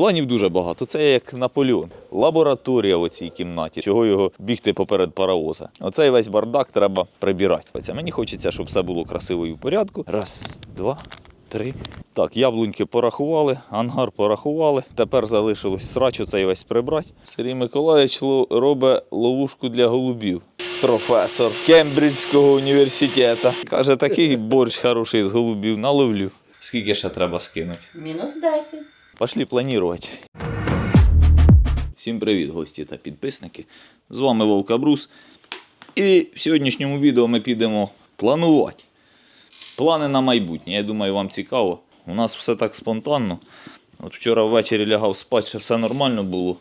Планів дуже багато. Це як Наполеон. Лабораторія в цій кімнаті. Чого його бігти поперед паровоза. Оцей весь бардак треба прибирати. Оце мені хочеться, щоб все було красиво і в порядку. Раз, два, три. Так, яблуньки порахували, ангар порахували. Тепер залишилось срач оцей весь прибрати. Сергій Миколаївич робить ловушку для голубів. Професор Кембриджського університету. Каже, такий борщ хороший з голубів наловлю. Скільки ще треба скинути? Мінус 10. Пошли планувати. Всім привіт, гості та підписники. З вами Вовка Брус. І в сьогоднішньому відео ми підемо планувати. Плани на майбутнє. Я думаю, вам цікаво. У нас все так спонтанно. От вчора ввечері лягав спати, ще все нормально було.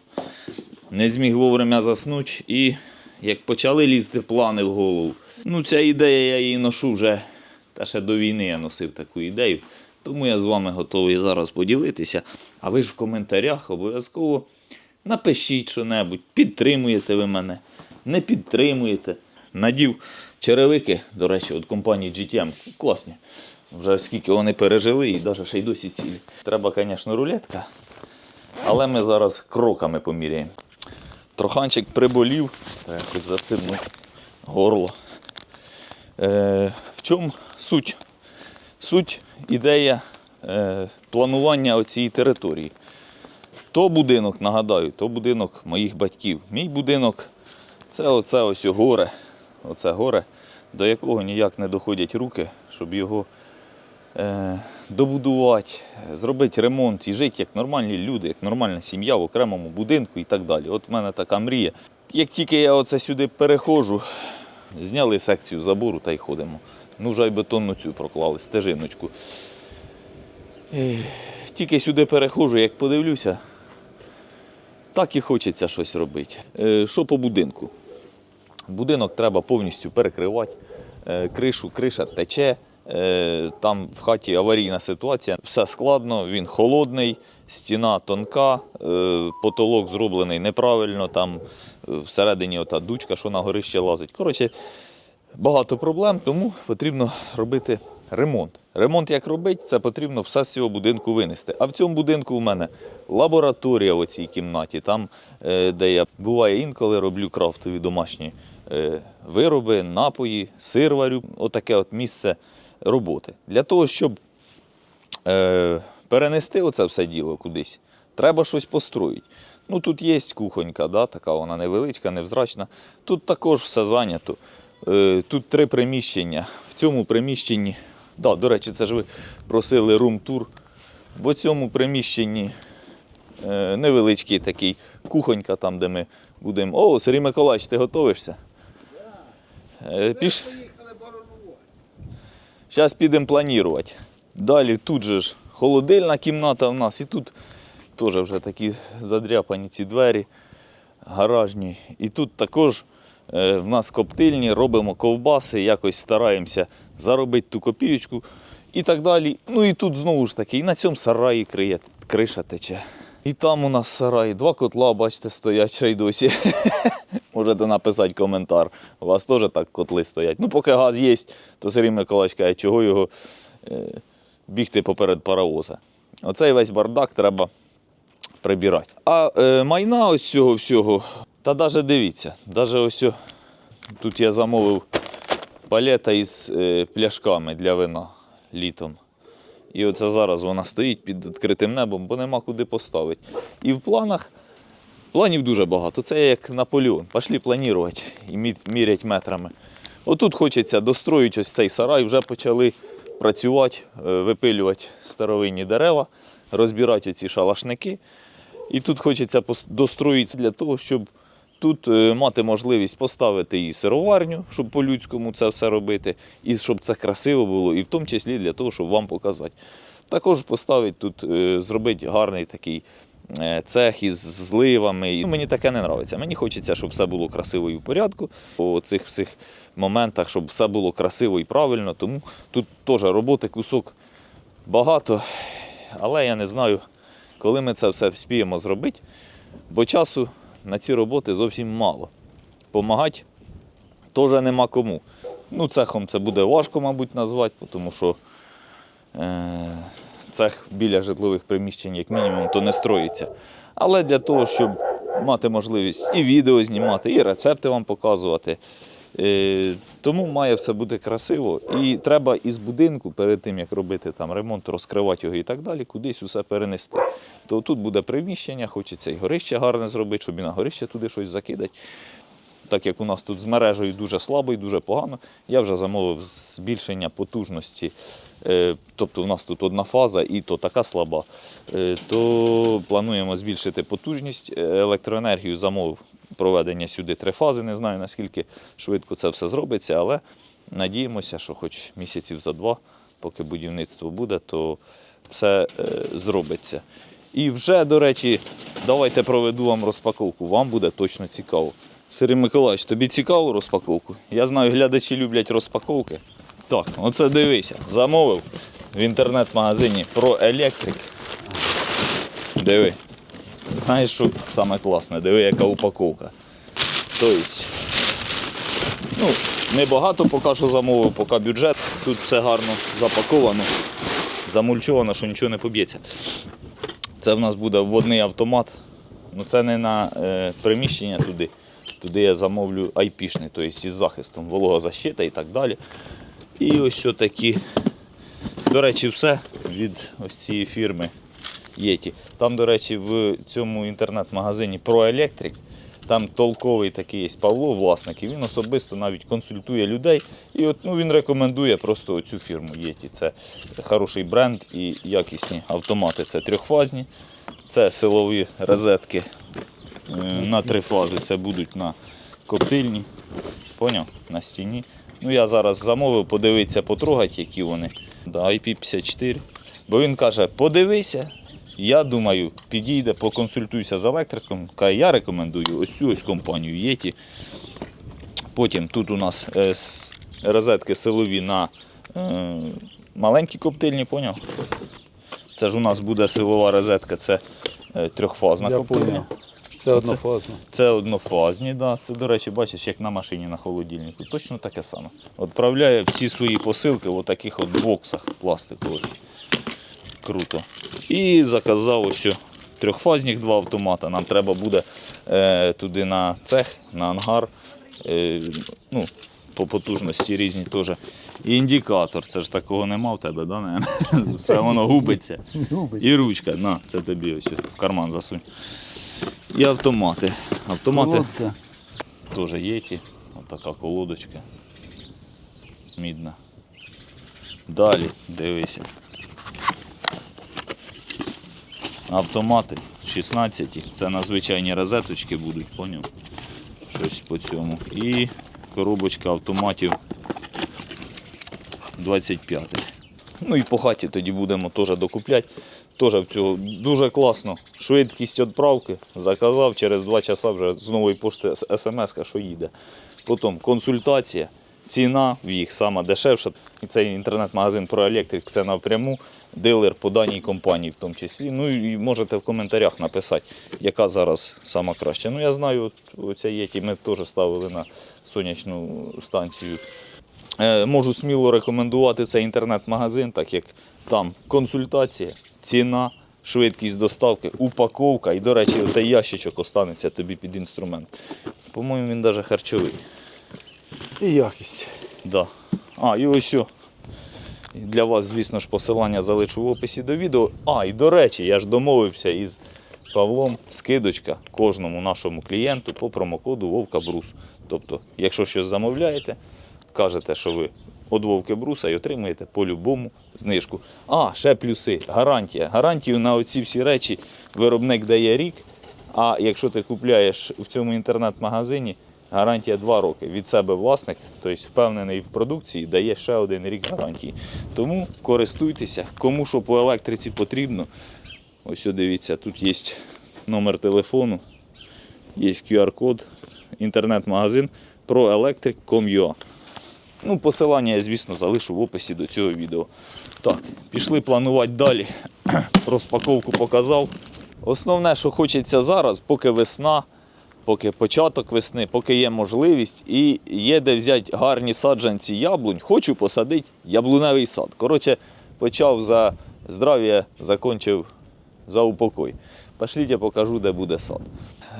Не зміг вовремя заснути і як почали лізти плани в голову. Ну, ця ідея я її ношу вже. Та ще до війни я носив таку ідею. Тому я з вами готовий зараз поділитися. А ви ж в коментарях обов'язково напишіть що-небудь, підтримуєте ви мене, не підтримуєте. Надів черевики, до речі, від компанії GTM. Класні. Вже скільки вони пережили і навіть ще й досі цілі. Треба, звісно, рулетка. Але ми зараз кроками поміряємо. Троханчик приболів, якось застигнути горло. Е, в чому суть? Суть, ідея е, планування оцієї території. То будинок, нагадаю, то будинок моїх батьків. Мій будинок це оце ось горе, оце горе, до якого ніяк не доходять руки, щоб його е, добудувати, зробити ремонт і жити як нормальні люди, як нормальна сім'я в окремому будинку і так далі. От в мене така мрія. Як тільки я оце сюди переходжу, зняли секцію забору та й ходимо. Ну, вже й бетонну цю проклали, стежиночку. Ех, Тільки сюди переходжу, як подивлюся, так і хочеться щось робити. Е, Що по будинку? Будинок треба повністю перекривати. Е, Кришу, криша тече. Е, Там в хаті аварійна ситуація. Все складно, він холодний, стіна тонка, е, потолок зроблений неправильно, там е, всередині ота дучка, що на горище лазить. Коротше, багато проблем, тому потрібно робити ремонт. Ремонт як робити, це потрібно все з цього будинку винести. А в цьому будинку у мене лабораторія в цій кімнаті, там, е, де я буває інколи роблю крафтові домашні е, вироби, напої, сир варю. Отаке от місце роботи. Для того, щоб е, перенести оце все діло кудись, треба щось построїти. Ну тут є кухонька, да, така вона невеличка, невзрачна. Тут також все зайнято. Е, тут три приміщення. В цьому приміщенні, да, до речі, це ж ви просили рум-тур. В цьому приміщенні е, невеличкий такий кухонька, там, де ми будемо. О, Сергій Миколаївич, ти готовишся? Е, Піш... Зараз підемо планувати. Далі тут же ж холодильна кімната в нас, і тут теж вже такі задряпані ці двері гаражні. І тут також в нас коптильні, робимо ковбаси, якось стараємося заробити ту копійочку і так далі. Ну і тут знову ж таки, і на цьому сараї криє, криша тече. І там у нас сарай, два котла, бачите, стоять ще й досі. Можете написати коментар. У вас теж так котли стоять. Ну, поки газ є, то Сергій Миколаївич каже, чого його е, бігти поперед паровоза. Оцей весь бардак треба прибирати. А е, майна ось цього всього, та навіть дивіться, навіть ось тут я замовив палета із е, пляшками для вина літом. І оце зараз вона стоїть під відкритим небом, бо нема куди поставити. І в планах планів дуже багато. Це як Наполеон. Пішли планувати і мі- мірять метрами. Отут хочеться достроїти ось цей сарай, вже почали працювати, е, випилювати старовинні дерева, розбирати оці шалашники. І тут хочеться достроїти для того, щоб тут е, мати можливість поставити і сироварню, щоб по-людському це все робити, і щоб це красиво було, і в тому числі для того, щоб вам показати. Також поставити тут, е, зробити гарний такий е, цех із зливами. Мені таке не подобається. Мені хочеться, щоб все було красиво і в порядку. По цих всіх моментах, щоб все було красиво і правильно. Тому тут теж роботи кусок багато, але я не знаю, коли ми це все вспіємо зробити, бо часу на ці роботи зовсім мало. Помагати теж нема кому. Ну, цехом це буде важко, мабуть, назвати, тому що е, цех біля житлових приміщень, як мінімум, то не строїться. Але для того, щоб мати можливість і відео знімати, і рецепти вам показувати. Е, Тому має все бути красиво. І треба із будинку, перед тим як робити там ремонт, розкривати його і так далі, кудись усе перенести. То тут буде приміщення, хочеться і горище гарне зробити, щоб і на горище туди щось закидати. Так як у нас тут з мережею дуже слабо і дуже погано, я вже замовив збільшення потужності. Е, Тобто у нас тут одна фаза і то така слаба. Е, То плануємо збільшити потужність. Електроенергію замовив проведення сюди три фази. Не знаю наскільки швидко це все зробиться, але надіємося, що хоч місяців за два, поки будівництво буде, то все е, зробиться. І вже, до речі, давайте проведу вам розпаковку. Вам буде точно цікаво. Сергій Миколаївич, тобі цікаво розпаковку? Я знаю, глядачі люблять розпаковки. Так, оце дивися. Замовив в інтернет-магазині про електрик. Диви. Знаєш, що саме класне? Диви, яка упаковка. Тобто, ну, небагато поки що замовив, поки бюджет. Тут все гарно запаковано, замульчовано, що нічого не поб'ється. Це в нас буде вводний автомат. Ну це не на е, приміщення туди. Туди я замовлю айпішний, тобто із захистом, вологозащита і так далі. І ось такі. До речі, все від ось цієї фірми Єті. Там, до речі, в цьому інтернет-магазині ProElectric, там толковий такий є Павло, власник, і він особисто навіть консультує людей. І от ну, він рекомендує просто цю фірму Єті. Це хороший бренд і якісні автомати. Це трьохфазні, це силові розетки е, на три фази. Це будуть на коптильні. Поняв? На стіні. Ну, я зараз замовив, подивитися, потрогати, які вони. Да, IP54. Бо він каже, подивися. Я думаю, підійде, поконсультуйся з електриком. Каже, я рекомендую ось цю ось компанію Єті. Потім тут у нас е, розетки силові на е, маленькі коптильні, поняв? Це ж у нас буде силова розетка, це е, трьохфазна Я коптильня. понял. Це однофазно. Це однофазні, да. це, до речі, бачиш, як на машині на холодильнику. Точно таке саме. Відправляє всі свої посилки в таких от боксах пластикових. Круто. І заказав ось що трьохфазних два автомата. Нам треба буде е, туди на цех, на ангар. Е, ну, по потужності різні теж. І індикатор. Це ж такого нема в тебе, да? Все воно губиться. І ручка, на, це тобі ось в карман засунь. І автомати. Автомати Колодка. теж є ті. Отака колодочка. Мідна. Далі дивися. Автомати 16. Це на звичайні розеточки будуть, поняв? Щось по цьому. І коробочка автоматів 25. Ну і по хаті тоді будемо теж докупляти. Теж в цього дуже класно. Швидкість відправки. Заказав, через 2 часа вже з нової пошти смс, що їде. Потім консультація, ціна в їх сама дешевша. І цей інтернет-магазин про електрик це напряму дилер по даній компанії в тому числі. Ну і можете в коментарях написати, яка зараз сама краща. Ну я знаю, оця Єті ми теж ставили на сонячну станцію. Е, Можу сміло рекомендувати цей інтернет-магазин, так як там консультація, ціна, швидкість доставки, упаковка. І, до речі, цей ящичок останеться тобі під інструмент. По-моєму, він навіть харчовий. І якість. Да. А, і ось. о. Для вас, звісно ж, посилання залишу в описі до відео. А, і до речі, я ж домовився із Павлом скидочка кожному нашому клієнту по промокоду Вовка Брус. Тобто, якщо щось замовляєте, кажете, що ви від Вовки Бруса і отримуєте по-любому знижку. А, ще плюси. Гарантія. Гарантію на оці всі речі виробник дає рік. А якщо ти купляєш в цьому інтернет-магазині, гарантія 2 роки. Від себе власник, тобто впевнений в продукції, дає ще один рік гарантії. Тому користуйтеся, кому що по електриці потрібно. Ось дивіться, тут є номер телефону, є QR-код, інтернет-магазин proelectric.com.ua. Ну, посилання я, звісно, залишу в описі до цього відео. Так, пішли планувати далі. Розпаковку показав. Основне, що хочеться зараз, поки весна, поки початок весни, поки є можливість і є де взяти гарні саджанці яблунь, хочу посадити яблуневий сад. Коротше, почав за здрав'я закончив за упокой. Пошліть, я покажу, де буде сад.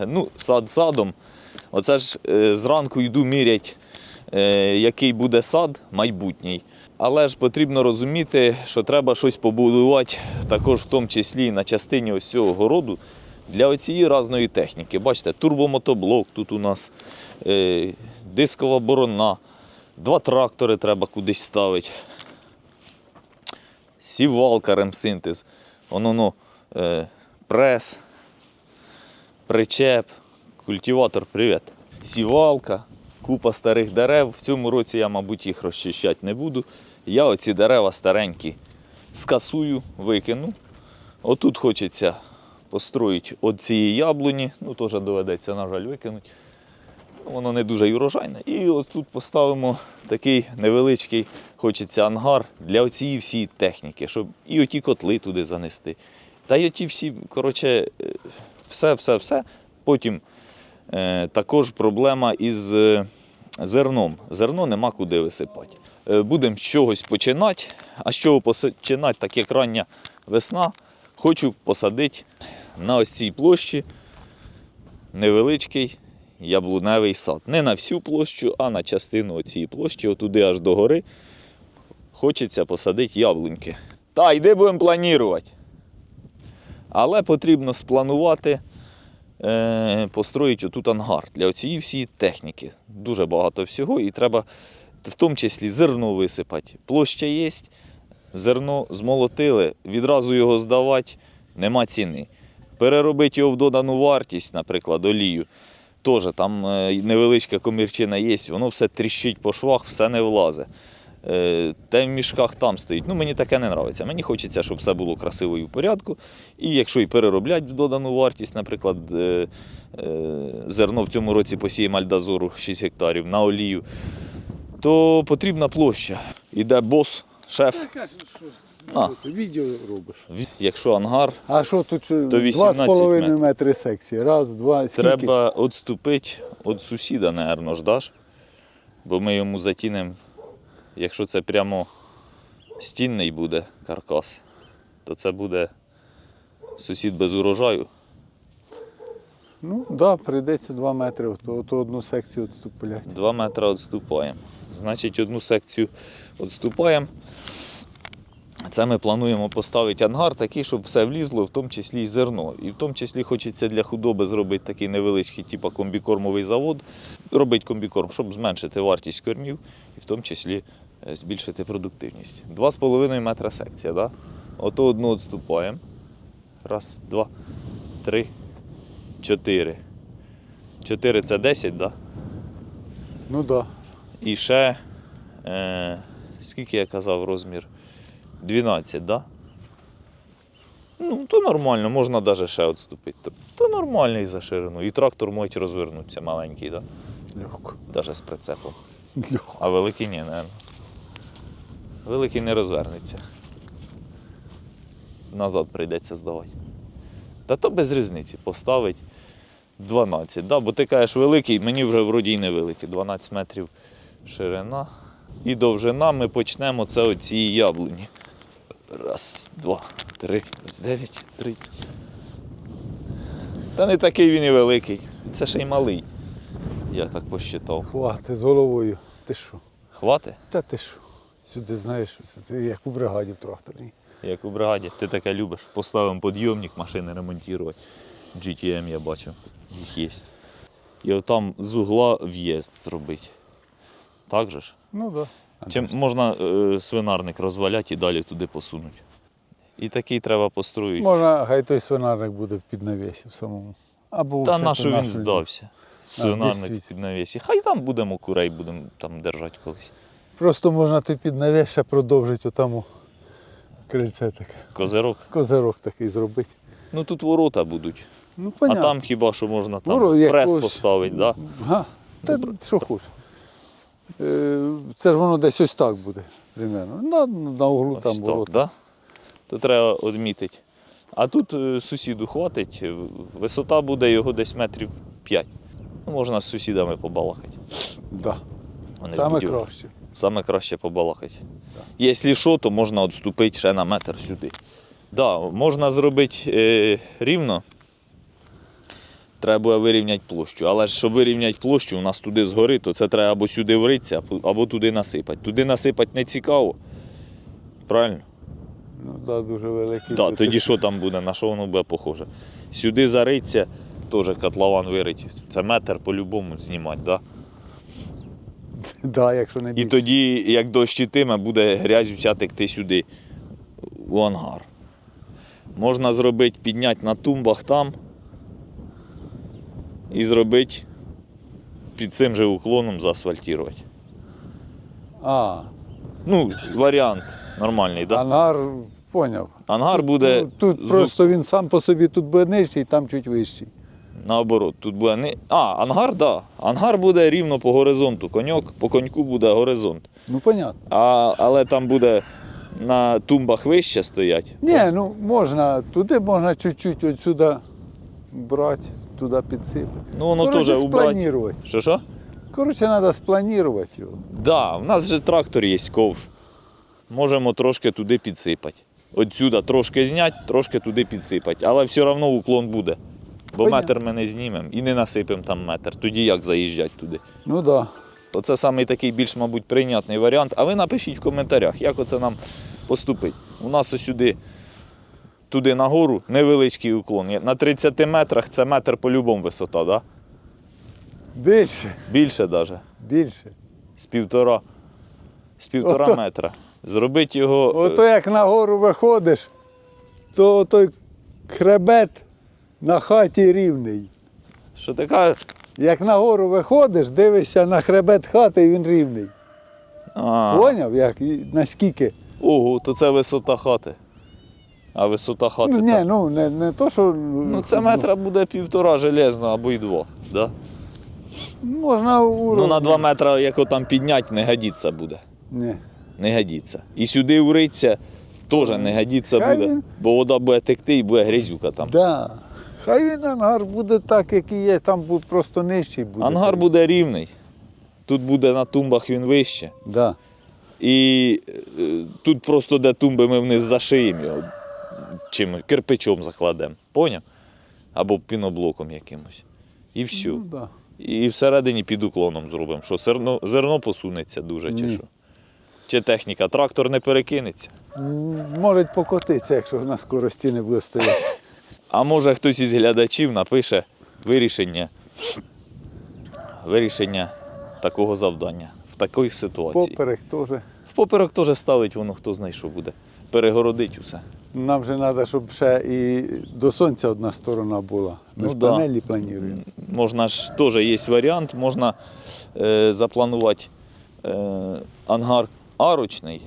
Ну, сад садом. Оце ж е, зранку йду мірять, е, який буде сад майбутній. Але ж потрібно розуміти, що треба щось побудувати, також в тому числі на частині ось цього городу для оцієї різної техніки. Бачите, турбомотоблок тут у нас, е, дискова борона, два трактори треба кудись ставити сівалка ремсинтез, воно ну, е, прес, причеп, культиватор, привіт. Сівалка, купа старих дерев. В цьому році я, мабуть, їх розчищати не буду. Я оці дерева старенькі скасую, викину. Отут хочеться построїти от цієї яблуні, ну теж доведеться, на жаль, викинути. Ну, Воно не дуже урожайне. І от тут поставимо такий невеличкий, хочеться ангар для оцієї всієї техніки, щоб і оті котли туди занести. Та й оті всі, коротше, е, все, все, все. Потім е, також проблема із е, зерном. Зерно нема куди висипати. Е, будемо з чогось починати. А з чого починати, так як рання весна, хочу посадити на ось цій площі невеличкий яблуневий сад. Не на всю площу, а на частину цієї площі, отуди аж до гори. Хочеться посадити яблуньки. Та, йди будемо планувати. Але потрібно спланувати, е, построїти отут ангар для цієї всієї техніки. Дуже багато всього, і треба в тому числі зерно висипати. Площа є, зерно змолотили, відразу його здавати нема ціни. Переробити його в додану вартість, наприклад, олію. Теж там е, невеличка комірчина є, воно все тріщить по швах, все не влазить. Е, Те в мішках там стоїть. Ну, мені таке не подобається. Мені хочеться, щоб все було красиво і в порядку. І якщо і перероблять в додану вартість, наприклад, е, е, зерно в цьому році посіє мальдазору 6 гектарів на олію, то потрібна площа. Іде бос, шеф. А. Відео робиш. Якщо ангар, А що тут е, То 18 2,5 метрів. метри секції? Раз, два, скільки? Треба відступити від сусіда, напевно, ж даш? Бо ми йому затінемо, якщо це прямо стінний буде каркас, то це буде сусід без урожаю. Ну, так, да, прийдеться 2 метри, то, то одну секцію відступляти. Два метри відступаємо. Значить, одну секцію відступаємо. Це ми плануємо поставити ангар такий, щоб все влізло, в тому числі і зерно. І в тому числі хочеться для худоби зробити такий невеличкий, типу комбікормовий завод. Робити комбікорм, щоб зменшити вартість кормів і в тому числі е, збільшити продуктивність. 2,5 метра секція. Да? Ото одну відступаємо. Раз, два, три, чотири. Чотири це 10, так? Да? Ну так. Да. І ще, е, скільки я казав розмір? 12, да? Ну, то нормально, можна навіть ще відступити. То, то нормальний за ширину. І трактор може розвернутися маленький, да? Легко. навіть з прицепом. Легко. А великий ні, напевно. Великий не розвернеться. Назад прийдеться здавати. Та то без різниці поставить 12. Да? Бо ти кажеш великий, мені вже вроді й не великий. 12 метрів ширина. І довжина ми почнемо це оці яблуні. Раз, два, три, дев'ять, тридцять. Та не такий він і великий. Це ще й малий. Я так посчитав. Хвати з головою. Ти що? Хвати? Та ти що? Сюди знаєш, це ти як у бригаді в тракторній. Як у бригаді, ти таке любиш. Поставимо підйомник, машини ремонтувати. GTM я бачу, їх є. І отам з угла в'їзд зробити. Так же ж? Ну так. Да. Чим можна е, свинарник розваляти і далі туди посунути. І такий треба построїти. Можна, хай той свинарник буде в піднавісі в самому. Або Та на що він здався? Свинарник десь під навісі. Хай там будемо курей будемо там держати колись. Просто можна той піднавіс ще продовжити отаму крильце таке. Козирок. Козирок такий зробити. Ну тут ворота будуть. Ну, А там хіба що можна там Воро- прес ось- поставити, да? Га, та що хочеш. Е, Це ж воно десь ось так буде. Примерно. На, на углу Ось там так, було. да? То треба відмітити. А тут е, сусіду хватить, е, висота буде його десь метрів 5. Ну, можна з сусідами побалакати. Да. Вони Саме будівлі. краще. Саме краще побалакати. Якщо що, то можна відступити ще на метр сюди. Да, можна зробити е, рівно. Треба буде вирівняти площу. Але ж щоб вирівняти площу, у нас туди згори, то це треба або сюди вритися, або- туди насипати. Туди насипати не цікаво. Правильно? Ну, да, дуже великий. Да, тоді що там буде, на що воно буде похоже? Сюди зариться, теж котлован вирить. Це метр по-любому знімати, да? Да, якщо не І більше. тоді, як дощ ітиме, буде грязь вся текти сюди, у ангар. Можна зробити, підняти на тумбах там і зробити під цим же уклоном заасфальтувати. А, Ну, варіант нормальний, так? Да? ангар, поняв. Ангар буде Ну, тут зуб- просто він сам по собі тут буде нижчий, там чуть вищий. наоборот. Тут буде не. А, ангар, так. Да. Ангар буде рівно по горизонту. Коньок, по коньку буде горизонт. Ну, понятно. А, але там буде на тумбах вище стоять. Ні, ну можна, туди можна чуть-чуть от сюди брати, туди підсипати. Ну, воно Коротше, теж убрати. спланувати. Що що? Коротше, треба спланувати його. Да, в нас же трактор є ковш. Можемо трошки туди підсипати. Отсюда трошки зняти, трошки туди підсипати. Але все одно уклон буде. Бо Понятно. метр ми не знімемо і не насипемо там метр. Тоді як заїжджати туди? Ну так. Да. Оце самий такий більш, мабуть, прийнятний варіант. А ви напишіть в коментарях, як оце нам поступить. У нас ось сюди, туди нагору невеличкий уклон. На 30 метрах це метр по-любому висота, да? Більше, більше навіть. більше. З півтора, з півтора Ото- метра. Зробити його. е, Ото як на гору виходиш, то той хребет на хаті рівний. Що ти кажеш? Як на гору виходиш, дивишся на хребет хати, і він рівний. А, Поняв? Як, наскільки? ого, то це висота хати. А висота хати. Ну, ні, ну не, не то, що. ну це метра буде півтора железно або й два. Да? Можна у Ну на два метри, як там підняти, не годиться буде. Ні. Не годиться. І сюди уриться теж не годиться Хай буде, він- бо вода буде текти і буде грязюка там. Да. Хай він ангар буде так, як і є, там буде просто нижчий буде. Ангар буде рівний. Тут буде на тумбах він вище. Да. І е, тут просто де тумби ми вниз зашиємо його. Чим кирпичом закладемо. Поняв? Або піноблоком якимось. І все. Ну, да. І всередині під уклоном зробимо. Що зерно, зерно посунеться дуже, чи Ні. що? Чи техніка, трактор не перекинеться. Може покотитися, якщо на скорості не буде стояти. А може хтось із глядачів напише вирішення, вирішення такого завдання в такій ситуації. Поперек теж. В поперек теж ставить воно, хто знає, що буде. Перегородить усе. Нам же треба, щоб ще і до сонця одна сторона була. Ми Ну ж да. панелі плануємо. Можна ж теж є варіант, можна е, запланувати е, ангар арочний,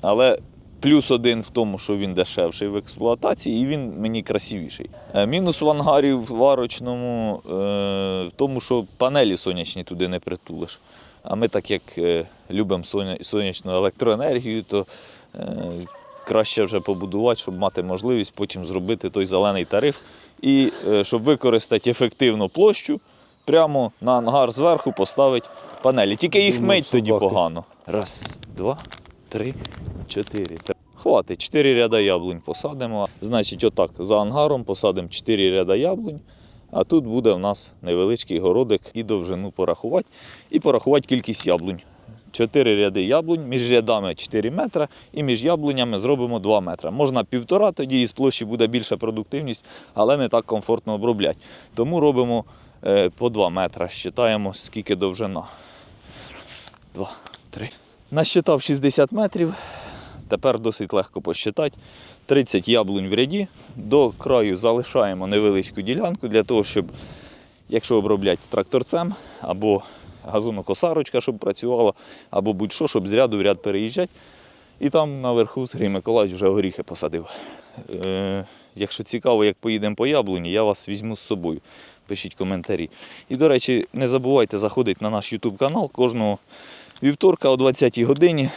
але плюс один в тому, що він дешевший в експлуатації і він мені красивіший. Е, мінус в ангарі в арочному е, в тому, що панелі сонячні туди не притулиш. А ми, так як е, любимо соня- сонячну електроенергію, то е, краще вже побудувати, щоб мати можливість потім зробити той зелений тариф і е, щоб використати ефективно площу, прямо на ангар зверху поставити панелі. Тільки їх мить тоді погано. Раз, два, три, чотири. Хватить, чотири ряда яблунь посадимо. Значить, отак за ангаром посадимо чотири ряда яблунь. А тут буде в нас невеличкий городик і довжину порахувати, і порахувати кількість яблунь. Чотири ряди яблунь, між рядами 4 метри, і між яблунями зробимо 2 метри. Можна півтора, тоді із площі буде більша продуктивність, але не так комфортно обробляти. Тому робимо е, по 2 метри. Считаємо, скільки довжина. 2, 3. Насчитав 60 метрів. Тепер досить легко посчитати. 30 яблунь в ряді. До краю залишаємо невеличку ділянку для того, щоб, якщо обробляти тракторцем або газонокосарочка, щоб працювала, або будь-що, щоб з ряду в ряд переїжджати. І там наверху Сергій Миколаївич вже горіхи посадив. Е, якщо цікаво, як поїдемо по яблуні, я вас візьму з собою. Пишіть коментарі. І, до речі, не забувайте заходити на наш YouTube канал кожного вівторка о 20-й годині.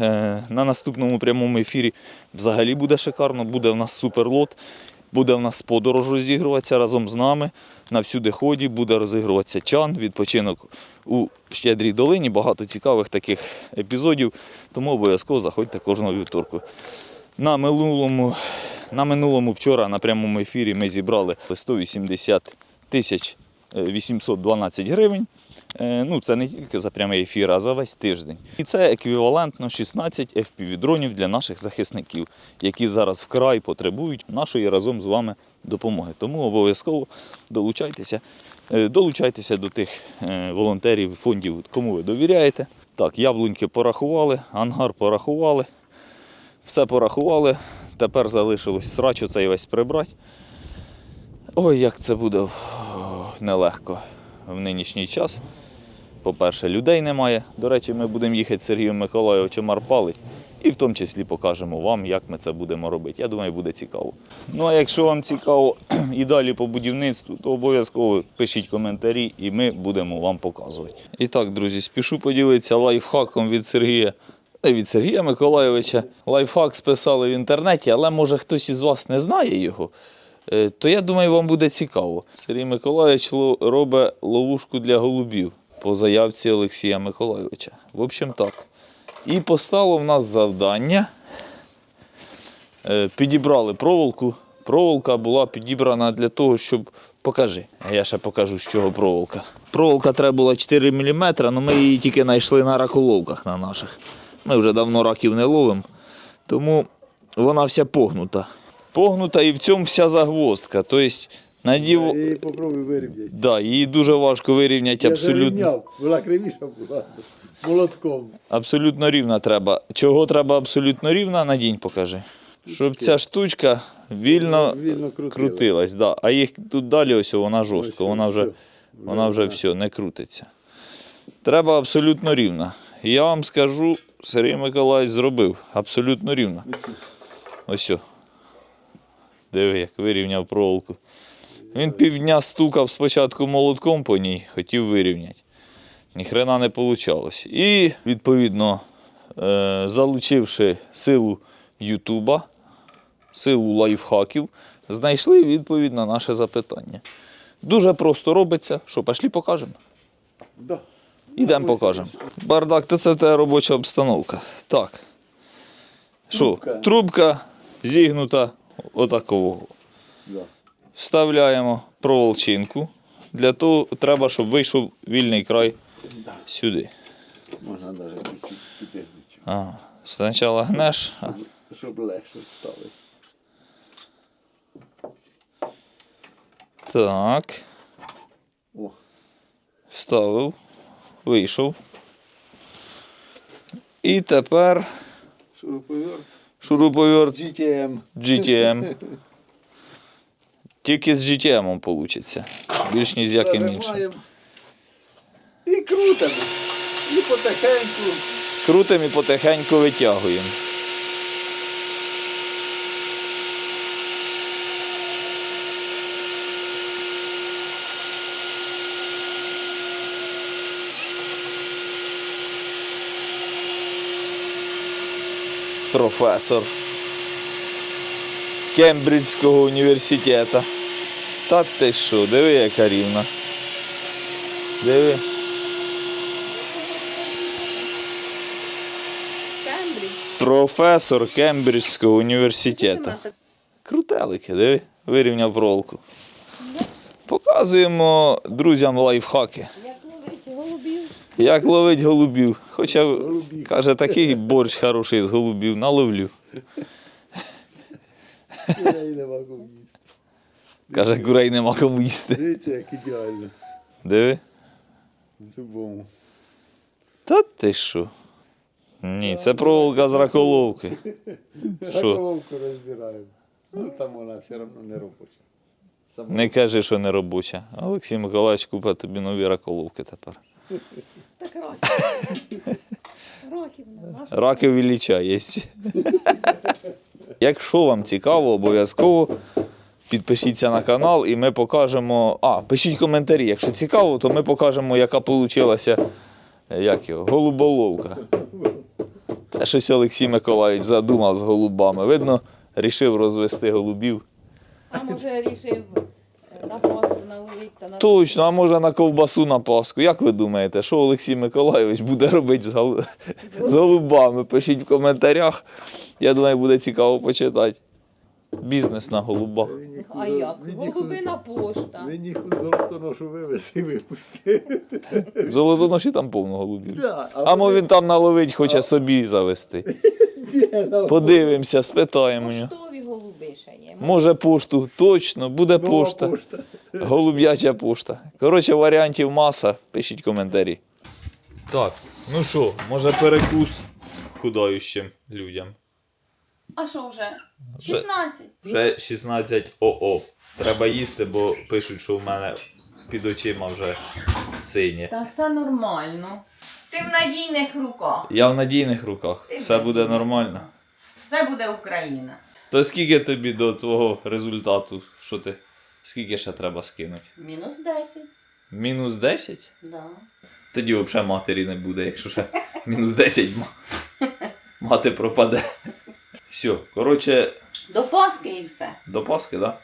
Е, На наступному прямому ефірі взагалі буде шикарно, буде в нас суперлот. Буде в нас подорож розігруватися разом з нами. На всюди ході буде розігруватися чан, відпочинок у Щедрій долині. Багато цікавих таких епізодів, тому обов'язково заходьте кожного вівторку. На минулому, на минулому вчора на прямому ефірі ми зібрали 180 тисяч е, 812 гривень. Е, Ну, це не тільки за прямий ефір, а за весь тиждень. І це еквівалентно 16 FPV-дронів для наших захисників, які зараз вкрай потребують нашої разом з вами допомоги. Тому обов'язково долучайтеся, е, долучайтеся до тих е, волонтерів, фондів, кому ви довіряєте. Так, яблуньки порахували, ангар порахували, все порахували. Тепер залишилось срач оцей весь прибрати. Ой, як це буде нелегко в нинішній час. По-перше, людей немає. До речі, ми будемо їхати з Сергієм Миколайовичем Арпалить і в тому числі покажемо вам, як ми це будемо робити. Я думаю, буде цікаво. Ну а якщо вам цікаво і далі по будівництву, то обов'язково пишіть коментарі і ми будемо вам показувати. І так, друзі, спішу поділитися лайфхаком від Сергія. Не від Сергія Миколайовича. Лайфхак списали в інтернеті, але може хтось із вас не знає його. Е, То я думаю, вам буде цікаво. Сергій Миколайович робить ловушку для голубів по заявці Олексія Миколайовича. В общем, так. І поставив в нас завдання. Е, Підібрали проволоку. Проволока була підібрана для того, щоб. Покажи. А я ще покажу, з чого проволока. Проволока треба була 4 мм, але ми її тільки знайшли на раколовках на наших. Ми вже давно раків не ловимо. Тому вона вся погнута. Погнута і в цьому вся загвоздка. Тобто, надів... І попробуй вирівняти. да, її дуже важко вирівняти Я абсолютно. рівняв, вона кривіша була молотком. Абсолютно рівна треба. Чого треба абсолютно рівна, надінь покажи. Щоб ця штучка вільно Вільно крутила. крутилась. Да. А їх тут далі ось вона жорстко, вона вже, все. вона вже все, не крутиться. Треба абсолютно рівна. І Я вам скажу, Сергій Миколаївич зробив абсолютно рівно. Ось. о. Диви, як вирівняв проволоку. Він півдня стукав спочатку молотком по ній, хотів вирівняти. Ніхрена не вийшло. І, відповідно, е, залучивши силу Ютуба, силу лайфхаків, знайшли відповідь на наше запитання. Дуже просто робиться, що пішли покажемо. Да. Ідемо покажемо. Бардак, то це тебе робоча обстановка. Так. Що, Трубка. трубка зігнута отакового. Да. Вставляємо проволочинку. Для того треба, щоб вийшов вільний край Да. сюди. Можна навіть підтягнути, Ага. Спочатку гнеш, а щоб легше вставити. так. О, Вставив, вийшов. І тепер шуруповерт. шуруповерт GTM. GTM. Тільки з GTM вийде. Більш ні з яким іншим. І крутимо. І потихеньку. Крутимо і потихеньку витягуємо. Професор Кембриджського університету. Та ти що, диви, яка рівна. Диви. Професор Кембриджського університету. Крутелики, диви, вирівняв проволоку. Показуємо друзям лайфхаки. Як ловить голубів. Хоча каже, такий борщ хороший з голубів, наловлю. Я не їсти. Каже, курей нема кому їсти. Дивіться, як ідеально. Диви. Любому. Та ти що? Ні, це проволока з раколовки. Що? Раковку розбираємо. Ну там вона все одно не робоча. Сама. Не кажи, що не робоча. Олексій Миколаївич купить тобі нові раколовки тепер. Так років. Років нема. Раки велича є. Якщо вам цікаво, обов'язково підпишіться на канал і ми покажемо. А, пишіть коментарі. Якщо цікаво, то ми покажемо, яка вийшла як його, голуболовка. Це щось Олексій Миколаївич задумав з голубами. Видно, рішив розвести голубів. А може рішив е, на пасту наловити та на Точно, а може на ковбасу на Пасху. Як ви думаєте, що Олексій Миколайович буде робити з, гол... з голубами? Пишіть в коментарях. Я думаю, буде цікаво почитати. Бізнес на голубах. А як? Голубина пошта. Він їх у золотоношу вивез і випустив. В золотоноші там повно голубів. Да, А мо він там наловить, хоче собі завести. Подивимося, спитаємо. Поштові голуби ще є. Може пошту, точно, буде Нова пошта. пошта. Голуб'яча пошта. Коротше, варіантів маса. Пишіть коментарі. Так, ну що, може перекус худаючим людям. А що вже? Вже- 16. Вже 16 ОО. Треба їсти, бо пишуть, що в мене під очима вже синє. Та все нормально. Ти в надійних руках. Я в надійних руках. Ти Все буде нормально. Все буде Україна. То скільки тобі до твого результату? Що ти? Скільки ще треба скинути? Мінус 10. Мінус 10? Да. Тоді взагалі матері не буде, якщо ще мінус 10 ма- мати пропаде. Все, коротше, До Пасхи і все. до Пасхи, так? Да?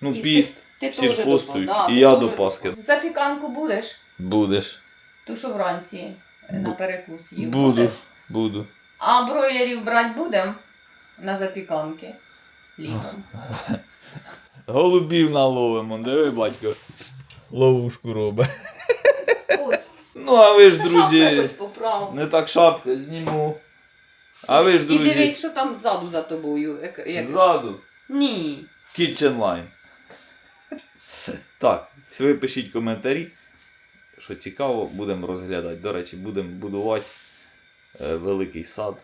Ну, І піст, Ти всі ж теж постують, да, і ти я теж до Пасхи. Запіканку будеш? Будеш. Ту, що вранці е, на перекус їв. Буду, будеш? буду. А бройлерів брати будемо на запіканки літом. Голубів наловимо, диви, батько. Ловушку робить. Ось, Ну, а ви ж, шапку друзі, якось поправ. не так шапка зніму. А ви ж, І дивись, що там ззаду за тобою. Як, як... ззаду. Ні. Kitchen Line. Так, ви пишіть коментарі. Що цікаво, будемо розглядати. До речі, будемо будувати е, великий сад.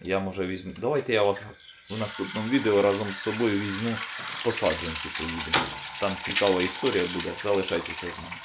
Я може візьму. Давайте я вас в наступному відео разом з собою візьму посадженці. Там цікава історія буде. Залишайтеся з нами.